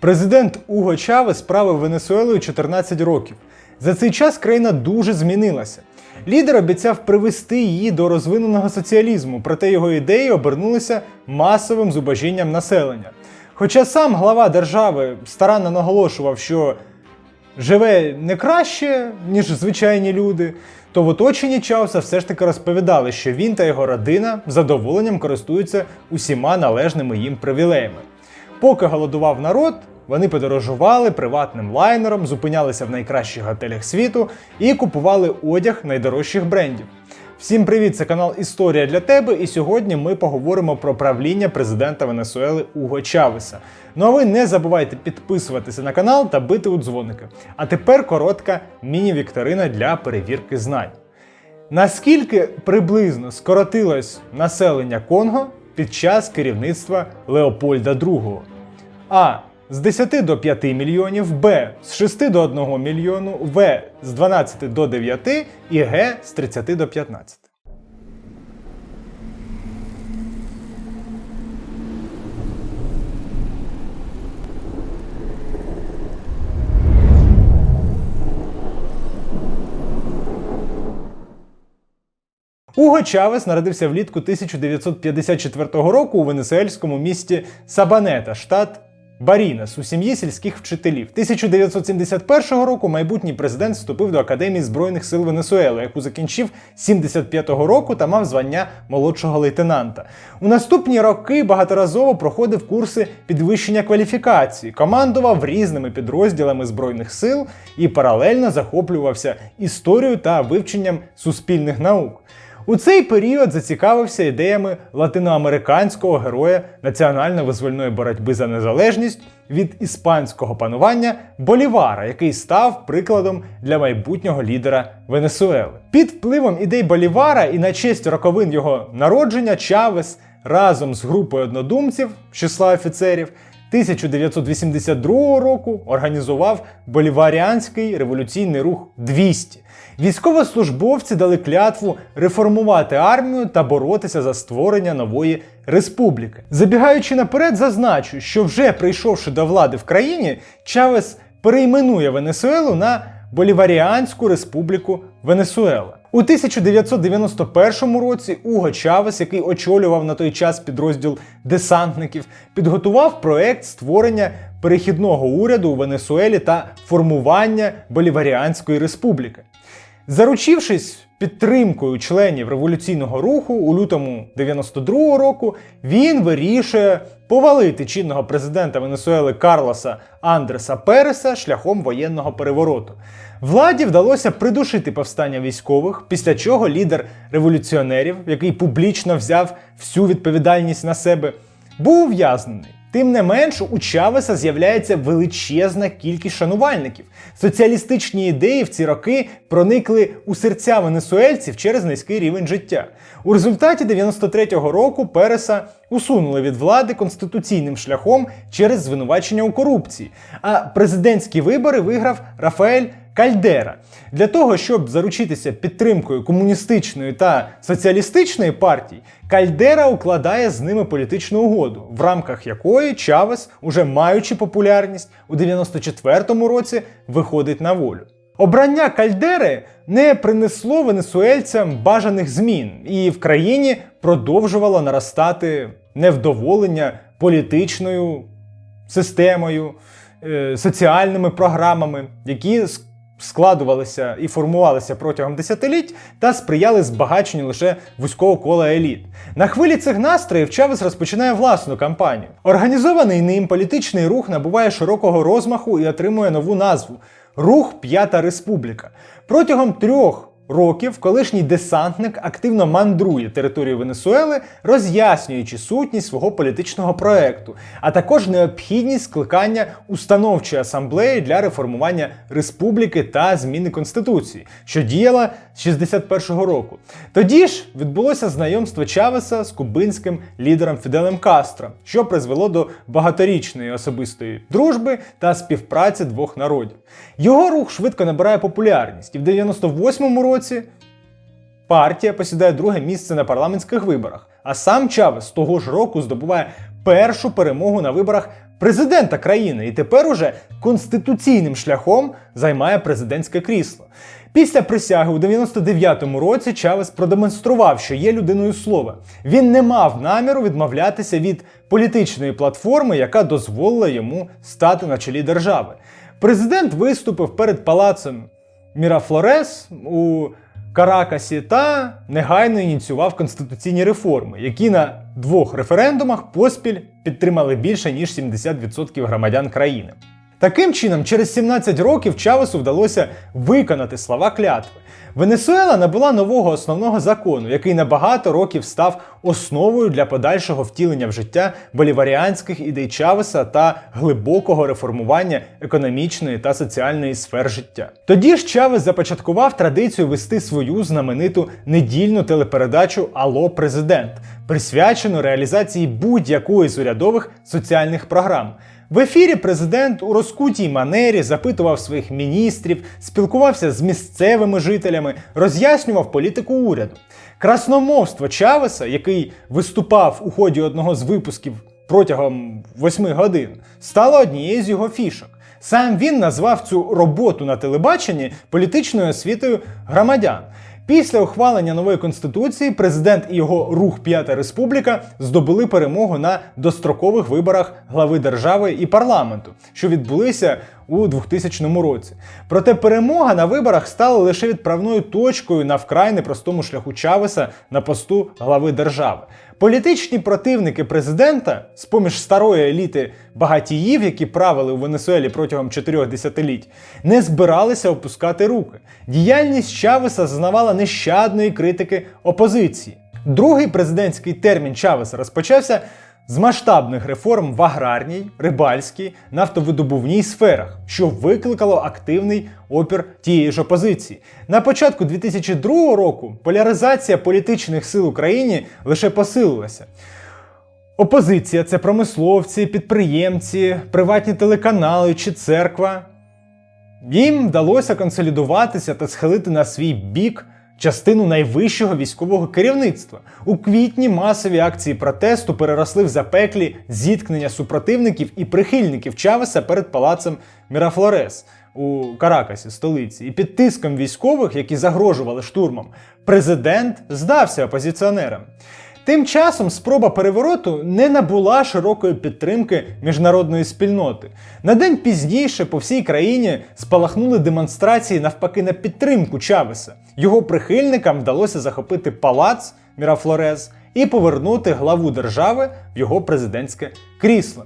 Президент Уго Чавес правив Венесуелою 14 років. За цей час країна дуже змінилася. Лідер обіцяв привести її до розвиненого соціалізму, проте його ідеї обернулися масовим зубожінням населення. Хоча сам глава держави старанно наголошував, що живе не краще, ніж звичайні люди, то в оточенні Чауса все ж таки розповідали, що він та його родина задоволенням користуються усіма належними їм привілеями. Поки голодував народ, вони подорожували приватним лайнером, зупинялися в найкращих готелях світу і купували одяг найдорожчих брендів. Всім привіт! Це канал Історія для тебе. І сьогодні ми поговоримо про правління президента Венесуели Уго Чавеса. Ну а ви не забувайте підписуватися на канал та бити у дзвоники. А тепер коротка міні-вікторина для перевірки знань. Наскільки приблизно скоротилось населення Конго під час керівництва Леопольда II? А. З 10 до 5 мільйонів, Б з 6 до 1 мільйону, В з 12 до 9 і Г з 30 до 15. Уго Чавес народився влітку 1954 року у венесуельському місті Сабанета, штат Барінас у сім'ї сільських вчителів. 1971 року майбутній президент вступив до Академії Збройних сил Венесуели, яку закінчив 75-го року та мав звання молодшого лейтенанта. У наступні роки багаторазово проходив курси підвищення кваліфікації, командував різними підрозділами збройних сил і паралельно захоплювався історією та вивченням суспільних наук. У цей період зацікавився ідеями латиноамериканського героя національно-визвольної боротьби за незалежність від іспанського панування Болівара, який став прикладом для майбутнього лідера Венесуели. Під впливом ідей Болівара і на честь роковин його народження Чавес разом з групою однодумців числа офіцерів 1982 року організував боліваріанський революційний рух 200. Військовослужбовці дали клятву реформувати армію та боротися за створення нової республіки. Забігаючи наперед, зазначу, що вже прийшовши до влади в країні, Чавес перейменує Венесуелу на Боліваріанську республіку Венесуела. У 1991 році Уго Чавес, який очолював на той час підрозділ десантників, підготував проект створення перехідного уряду у Венесуелі та формування Боліваріанської республіки. Заручившись підтримкою членів революційного руху у лютому 92-го року, він вирішує повалити чинного президента Венесуели Карлоса Андреса Переса шляхом воєнного перевороту. Владі вдалося придушити повстання військових, після чого лідер революціонерів, який публічно взяв всю відповідальність на себе, був ув'язнений. Тим не менш, у Чавеса з'являється величезна кількість шанувальників. Соціалістичні ідеї в ці роки проникли у серця венесуельців через низький рівень життя. У результаті 93-го року Переса усунули від влади конституційним шляхом через звинувачення у корупції. А президентські вибори виграв Рафаель Кальдера. Для того, щоб заручитися підтримкою комуністичної та соціалістичної партій, Кальдера укладає з ними політичну угоду, в рамках якої Чавес, уже маючи популярність, у 94-му році виходить на волю. Обрання Кальдери не принесло венесуельцям бажаних змін, і в країні продовжувало наростати невдоволення політичною системою, е, соціальними програмами, які складувалися і формувалися протягом десятиліть та сприяли збагаченню лише вузького кола еліт. На хвилі цих настроїв Чавес розпочинає власну кампанію. Організований ним політичний рух набуває широкого розмаху і отримує нову назву Рух П'ята Республіка. Протягом трьох років колишній десантник активно мандрує територію Венесуели, роз'яснюючи сутність свого політичного проекту, а також необхідність скликання установчої асамблеї для реформування республіки та зміни конституції, що діяла з 61-го року. Тоді ж відбулося знайомство Чавеса з кубинським лідером Фіделем Кастро, що призвело до багаторічної особистої дружби та співпраці двох народів. Його рух швидко набирає популярність, і в 98-му році партія посідає друге місце на парламентських виборах. А сам Чавес того ж року здобуває першу перемогу на виборах президента країни і тепер уже конституційним шляхом займає президентське крісло. Після присяги у 99-му році Чавес продемонстрував, що є людиною слова. Він не мав наміру відмовлятися від політичної платформи, яка дозволила йому стати на чолі держави. Президент виступив перед палацем Мірафлорес у Каракасі та негайно ініціював конституційні реформи, які на двох референдумах поспіль підтримали більше ніж 70% громадян країни. Таким чином, через 17 років Чавесу вдалося виконати слова клятви. Венесуела набула нового основного закону, який на багато років став основою для подальшого втілення в життя боліваріанських ідей Чавеса та глибокого реформування економічної та соціальної сфер життя. Тоді ж Чавес започаткував традицію вести свою знамениту недільну телепередачу Ало президент, присвячену реалізації будь-якої з урядових соціальних програм. В ефірі президент у розкутій манері запитував своїх міністрів, спілкувався з місцевими жителями, роз'яснював політику уряду. Красномовство Чавеса, який виступав у ході одного з випусків протягом восьми годин, стало однією з його фішок. Сам він назвав цю роботу на телебаченні політичною освітою громадян. Після ухвалення нової конституції президент і його рух П'ята Республіка здобули перемогу на дострокових виборах глави держави і парламенту, що відбулися у 2000 році. Проте перемога на виборах стала лише відправною точкою на вкрай непростому шляху Чавеса на посту глави держави. Політичні противники президента, з поміж старої еліти багатіїв, які правили у Венесуелі протягом чотирьох десятиліть, не збиралися опускати руки. Діяльність Чавеса зазнавала нещадної критики опозиції. Другий президентський термін Чавеса розпочався з масштабних реформ в аграрній, рибальській, нафтовидобувній сферах, що викликало активний опір тієї ж опозиції. На початку 2002 року поляризація політичних сил Україні лише посилилася. Опозиція це промисловці, підприємці, приватні телеканали чи церква. Їм вдалося консолідуватися та схилити на свій бік частину найвищого військового керівництва. У квітні масові акції протесту переросли в запеклі зіткнення супротивників і прихильників Чавеса перед палацем Мірафлорес у Каракасі, столиці. І під тиском військових, які загрожували штурмом, президент здався опозиціонерам. Тим часом спроба перевороту не набула широкої підтримки міжнародної спільноти. На день пізніше по всій країні спалахнули демонстрації навпаки на підтримку Чавеса. Його прихильникам вдалося захопити палац Мірафлорез і повернути главу держави в його президентське крісло.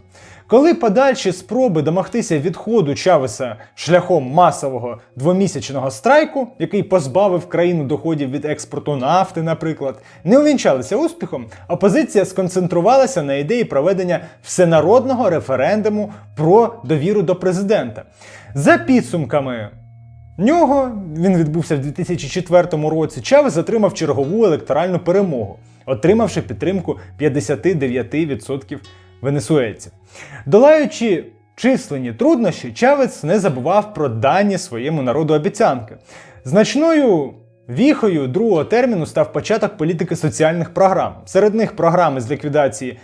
Коли подальші спроби домогтися відходу Чавеса шляхом масового двомісячного страйку, який позбавив країну доходів від експорту нафти, наприклад, не увінчалися успіхом, опозиція сконцентрувалася на ідеї проведення всенародного референдуму про довіру до президента. За підсумками нього він відбувся в 2004 році. Чавес отримав чергову електоральну перемогу, отримавши підтримку 59% венесуельців. Долаючи численні труднощі, Чавець не забував про дані своєму народу обіцянки. Значною віхою другого терміну став початок політики соціальних програм. Серед них програми з ліквідації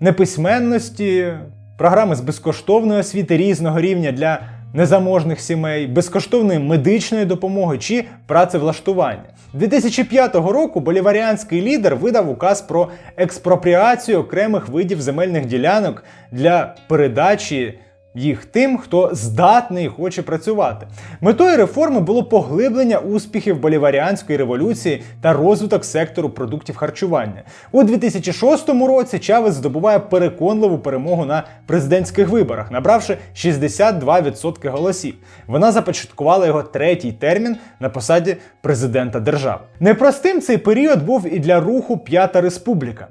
неписьменності, програми з безкоштовної освіти різного рівня для незаможних сімей, безкоштовної медичної допомоги чи працевлаштування. 2005 року боліваріанський лідер видав указ про експропріацію окремих видів земельних ділянок для передачі їх тим, хто здатний і хоче працювати. Метою реформи було поглиблення успіхів боліваріанської революції та розвиток сектору продуктів харчування. У 2006 році Чавес здобуває переконливу перемогу на президентських виборах, набравши 62% голосів. Вона започаткувала його третій термін на посаді президента держави. Непростим цей період був і для руху П'ята Республіка.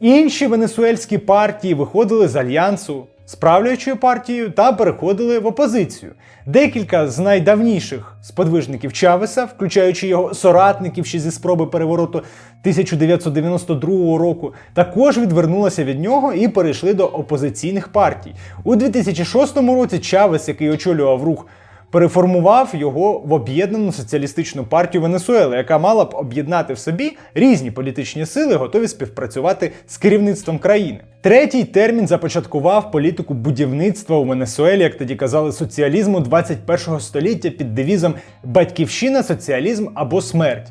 Інші венесуельські партії виходили з альянсу з правлячою партією та переходили в опозицію. Декілька з найдавніших сподвижників Чавеса, включаючи його соратників ще зі спроби перевороту 1992 року, також відвернулися від нього і перейшли до опозиційних партій. У 2006 році Чавес, який очолював рух переформував його в об'єднану соціалістичну партію Венесуели, яка мала б об'єднати в собі різні політичні сили, готові співпрацювати з керівництвом країни. Третій термін започаткував політику будівництва у Венесуелі, як тоді казали, соціалізму 21-го століття під девізом Батьківщина, соціалізм або смерть.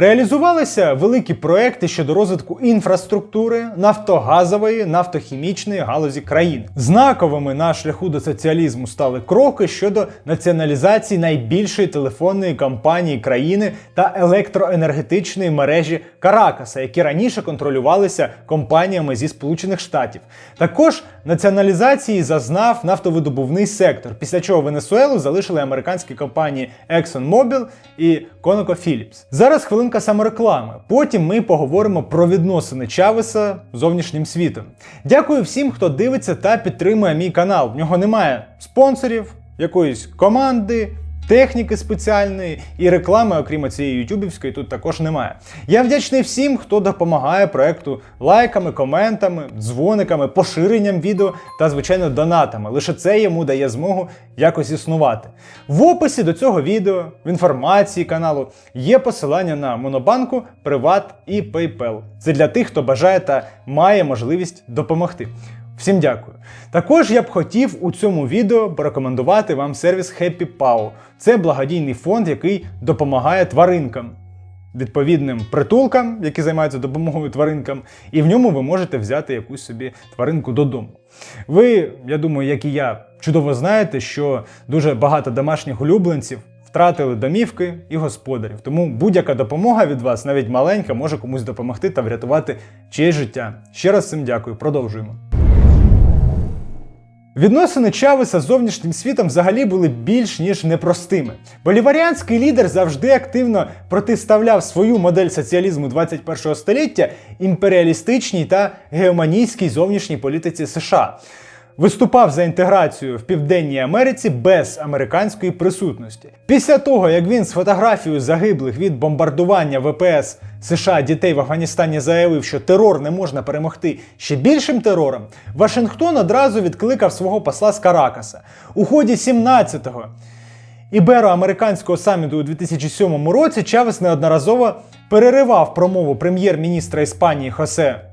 Реалізувалися великі проекти щодо розвитку інфраструктури, нафтогазової, нафтохімічної галузі країни. Знаковими на шляху до соціалізму стали кроки щодо націоналізації найбільшої телефонної компанії країни та електроенергетичної мережі Каракаса, які раніше контролювалися компаніями зі Сполучених Штатів. Також націоналізації зазнав нафтовидобувний сектор, після чого Венесуелу залишили американські компанії ExxonMobil і ConocoPhillips. Зараз хвилинка самореклами. Потім ми поговоримо про відносини Чавеса зовнішнім світом. Дякую всім, хто дивиться та підтримує мій канал. В нього немає спонсорів, якоїсь команди. Техніки спеціальної і реклами, окрім цієї ютюбівської, тут також немає. Я вдячний всім, хто допомагає проекту лайками, коментами, дзвониками, поширенням відео та, звичайно, донатами. Лише це йому дає змогу якось існувати. В описі до цього відео, в інформації каналу, є посилання на Монобанку, Приват і PayPal. Це для тих, хто бажає та має можливість допомогти. Всім дякую. Також я б хотів у цьому відео порекомендувати вам сервіс Happy Paw. Це благодійний фонд, який допомагає тваринкам, відповідним притулкам, які займаються допомогою тваринкам, і в ньому ви можете взяти якусь собі тваринку додому. Ви, я думаю, як і я, чудово знаєте, що дуже багато домашніх улюбленців. Втратили домівки і господарів. Тому будь-яка допомога від вас, навіть маленька, може комусь допомогти та врятувати чиєсь життя. Ще раз всім дякую. Продовжуємо. Відносини Чавеса з зовнішнім світом взагалі були більш ніж непростими. Боліваріанський лідер завжди активно протиставляв свою модель соціалізму 21 століття імперіалістичній та геоманійській зовнішній політиці США. Виступав за інтеграцію в Південній Америці без американської присутності. Після того, як він з фотографією загиблих від бомбардування ВПС США дітей в Афганістані заявив, що терор не можна перемогти ще більшим терором, Вашингтон одразу відкликав свого посла з Каракаса. У ході 17-го іберо-американського саміту у 2007 році Чавес неодноразово переривав промову прем'єр-міністра Іспанії Хосе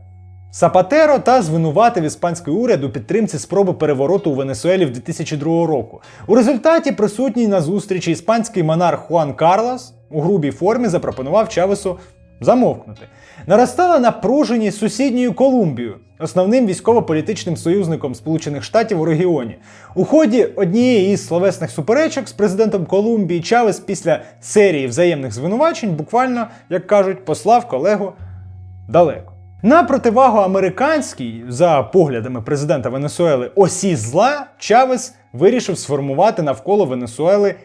Сапатеро та звинуватив іспанський уряд у підтримці спроби перевороту у Венесуелі в 2002 року. У результаті присутній на зустрічі іспанський монарх Хуан Карлос у грубій формі запропонував Чавесу замовкнути. Наростала напруженість сусідньою Колумбією, основним військово-політичним союзником Сполучених Штатів у регіоні. У ході однієї із словесних суперечок з президентом Колумбії Чавес після серії взаємних звинувачень буквально, як кажуть, послав колегу далеко. На противагу американській, за поглядами президента Венесуели, осі зла Чавес вирішив сформувати навколо Венесуели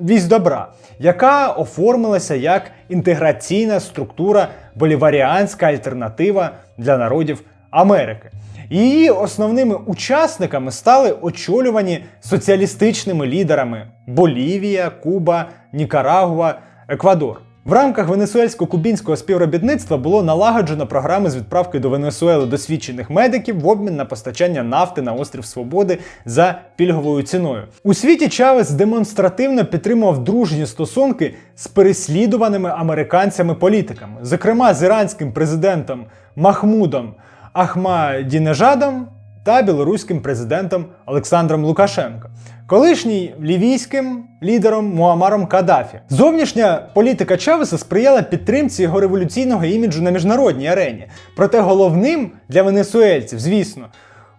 вісь добра, яка оформилася як інтеграційна структура боліваріанська альтернатива для народів Америки. Її основними учасниками стали очолювані соціалістичними лідерами Болівія, Куба, Нікарагуа, Еквадор. В рамках венесуельсько-кубінського співробітництва було налагоджено програми з відправки до Венесуели досвідчених медиків в обмін на постачання нафти на острів Свободи за пільговою ціною. У світі Чавес демонстративно підтримував дружні стосунки з переслідуваними американцями-політиками, зокрема з іранським президентом Махмудом Ахмадінежадом та білоруським президентом Олександром Лукашенко. Колишній лівійським лідером Муамаром Каддафі. Зовнішня політика Чавеса сприяла підтримці його революційного іміджу на міжнародній арені. Проте головним для венесуельців, звісно,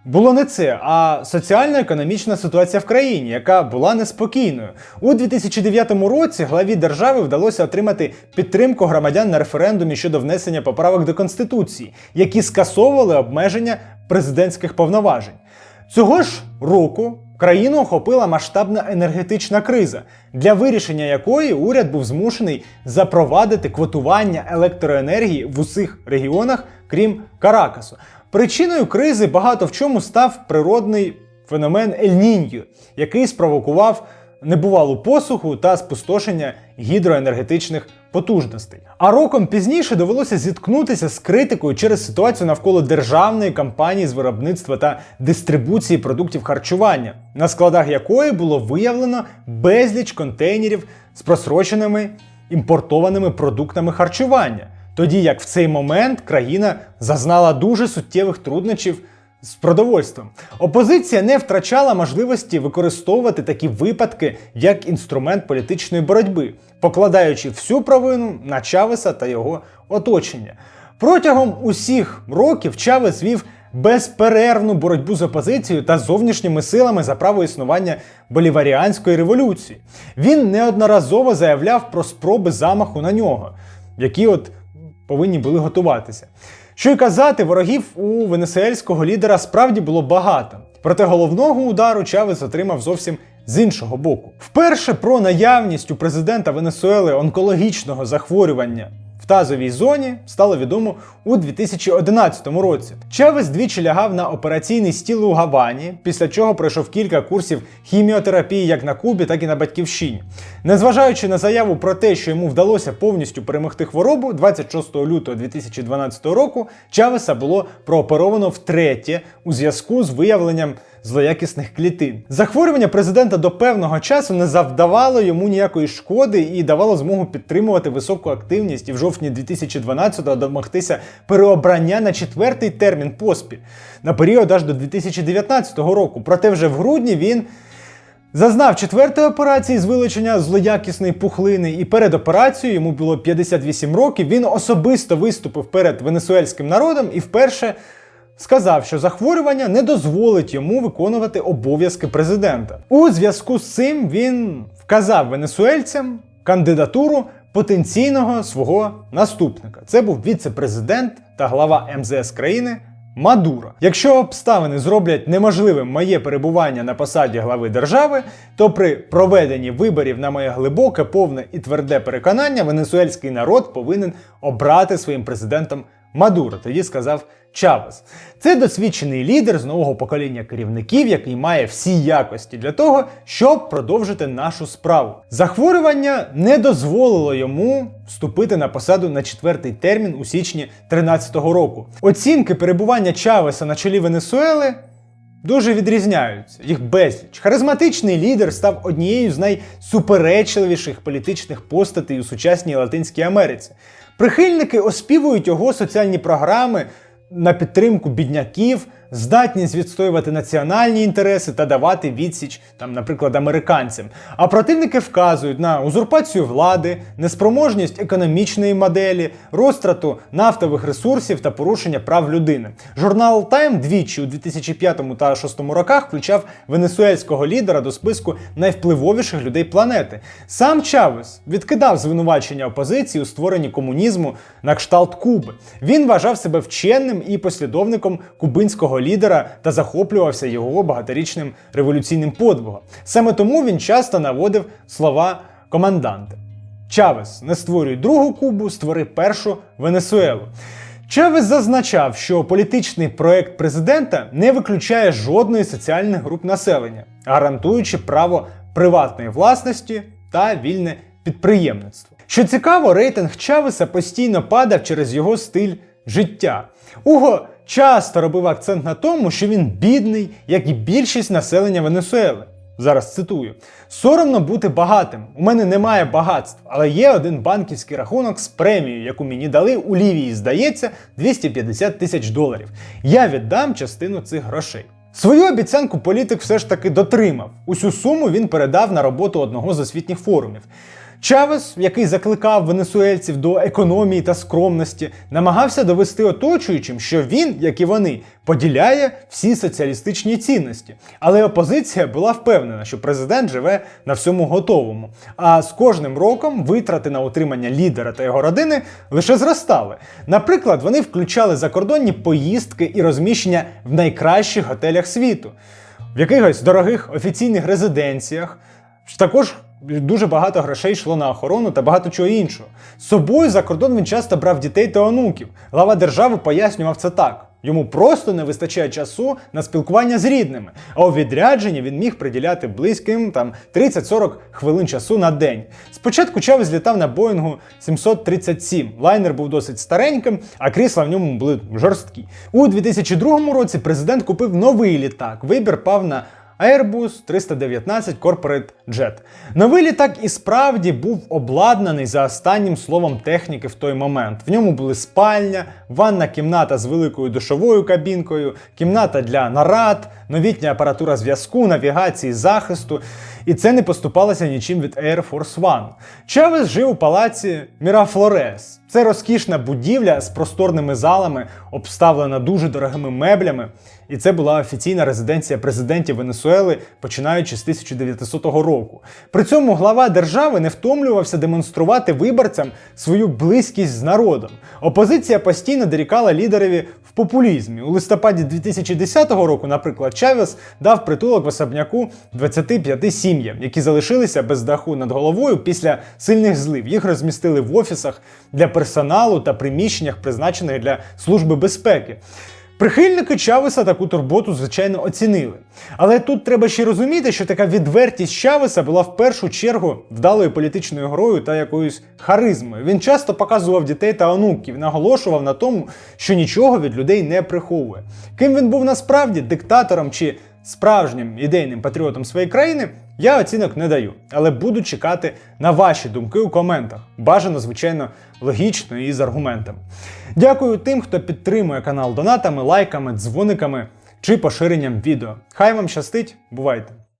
було не це, а соціально-економічна ситуація в країні, яка була неспокійною. У 2009 році главі держави вдалося отримати підтримку громадян на референдумі щодо внесення поправок до Конституції, які скасовували обмеження президентських повноважень. Цього ж року країну охопила масштабна енергетична криза, для вирішення якої уряд був змушений запровадити квотування електроенергії в усіх регіонах, крім Каракасу. Причиною кризи багато в чому став природний феномен Ель-Ніньо, який спровокував небувалу посуху та спустошення гідроенергетичних потужностей. А роком пізніше довелося зіткнутися з критикою через ситуацію навколо державної кампанії з виробництва та дистрибуції продуктів харчування, на складах якої було виявлено безліч контейнерів з просроченими імпортованими продуктами харчування. Тоді як в цей момент країна зазнала дуже суттєвих труднощів з продовольством. Опозиція не втрачала можливості використовувати такі випадки як інструмент політичної боротьби, покладаючи всю провину на Чавеса та його оточення. Протягом усіх років Чавес вів безперервну боротьбу з опозицією та зовнішніми силами за право існування боліваріанської революції. Він неодноразово заявляв про спроби замаху на нього, які от повинні були готуватися. Що й казати, ворогів у венесуельського лідера справді було багато. Проте головного удару Чавес отримав зовсім з іншого боку. Вперше про наявність у президента Венесуели онкологічного захворювання тазовій зоні стало відомо у 2011 році. Чавес двічі лягав на операційний стіл у Гавані, після чого пройшов кілька курсів хіміотерапії як на Кубі, так і на батьківщині. Незважаючи на заяву про те, що йому вдалося повністю перемогти хворобу, 26 лютого 2012 року Чавеса було прооперовано втретє у зв'язку з виявленням злоякісних клітин. Захворювання президента до певного часу не завдавало йому ніякої шкоди і давало змогу підтримувати високу активність і в жовтні 2012-го домогтися переобрання на четвертий термін поспіль на період аж до 2019 року. Проте вже в грудні він. Зазнав четвертої операції з вилучення злоякісної пухлини, і перед операцією йому було 58 років. Він особисто виступив перед венесуельським народом і вперше сказав, що захворювання не дозволить йому виконувати обов'язки президента. У зв'язку з цим він вказав венесуельцям кандидатуру потенційного свого наступника. Це був віце-президент та глава МЗС країни. Мадуро. Якщо обставини зроблять неможливим моє перебування на посаді глави держави, то при проведенні виборів на моє глибоке, повне і тверде переконання венесуельський народ повинен обрати своїм президентом Мадуро, тоді сказав Чавес. Це досвідчений лідер з нового покоління керівників, який має всі якості для того, щоб продовжити нашу справу. Захворювання не дозволило йому вступити на посаду на четвертий термін у січні 2013 року. Оцінки перебування Чавеса на чолі Венесуели. Дуже відрізняються, їх безліч. Харизматичний лідер став однією з найсуперечливіших політичних постатей у сучасній Латинській Америці. Прихильники оспівують його соціальні програми на підтримку бідняків, здатність відстоювати національні інтереси та давати відсіч, там, наприклад, американцям. А противники вказують на узурпацію влади, неспроможність економічної моделі, розтрату нафтових ресурсів та порушення прав людини. Журнал Time двічі у 2005 та 2006 роках включав венесуельського лідера до списку найвпливовіших людей планети. Сам Чавес відкидав звинувачення опозиції у створенні комунізму на кшталт Куби. Він вважав себе вченим і послідовником кубинського лідера та захоплювався його багаторічним революційним подвигом. Саме тому він часто наводив слова команданти. Чавес не створюй другу Кубу, створи першу Венесуелу. Чавес зазначав, що політичний проект президента не виключає жодної соціальних груп населення, гарантуючи право приватної власності та вільне підприємництво. Що цікаво, рейтинг Чавеса постійно падав через його стиль життя. Уго часто робив акцент на тому, що він бідний, як і більшість населення Венесуели. Зараз цитую: соромно бути багатим. У мене немає багатств, але є один банківський рахунок з премією, яку мені дали у Лівії, здається, 250 тисяч доларів. Я віддам частину цих грошей. Свою обіцянку політик все ж таки дотримав. Усю суму він передав на роботу одного з освітніх форумів. Чавес, який закликав венесуельців до економії та скромності, намагався довести оточуючим, що він, як і вони, поділяє всі соціалістичні цінності. Але опозиція була впевнена, що президент живе на всьому готовому. А з кожним роком витрати на утримання лідера та його родини лише зростали. Наприклад, вони включали закордонні поїздки і розміщення в найкращих готелях світу, в якихось дорогих офіційних резиденціях. Також дуже багато грошей йшло на охорону та багато чого іншого. З собою за кордон він часто брав дітей та онуків. Глава держави пояснював це так. Йому просто не вистачає часу на спілкування з рідними. А у відрядженні він міг приділяти близьким там 30-40 хвилин часу на день. Спочатку Чавес літав на Боїнгу 737. Лайнер був досить стареньким, а крісла в ньому були жорсткі. У 2002 році президент купив новий літак. Вибір пав на Airbus 319 Corporate Jet. Новий літак і справді був обладнаний за останнім словом техніки в той момент. В ньому були спальня, ванна кімната з великою душовою кабінкою, кімната для нарад, новітня апаратура зв'язку, навігації, захисту. І це не поступалося нічим від Air Force One. Чавес жив у палаці Мірафлорес. Це розкішна будівля з просторними залами, обставлена дуже дорогими меблями. І це була офіційна резиденція президентів Венесуели, починаючи з 1900 року. При цьому глава держави не втомлювався демонструвати виборцям свою близькість з народом. Опозиція постійно дорікала лідерові в популізмі. У листопаді 2010 року, наприклад, Чавес дав притулок в особняку 25 сім'ям, які залишилися без даху над головою після сильних злив. Їх розмістили в офісах для персоналу та приміщеннях, призначених для служби безпеки. Прихильники Чавеса таку турботу, звичайно, оцінили. Але тут треба ще розуміти, що така відвертість Чавеса була в першу чергу вдалою політичною грою та якоюсь харизмою. Він часто показував дітей та онуків, наголошував на тому, що нічого від людей не приховує. Ким він був насправді диктатором чи справжнім ідейним патріотом своєї країни, я оцінок не даю, але буду чекати на ваші думки у коментах. Бажано, звичайно, логічно і з аргументами. Дякую тим, хто підтримує канал донатами, лайками, дзвониками чи поширенням відео. Хай вам щастить, бувайте!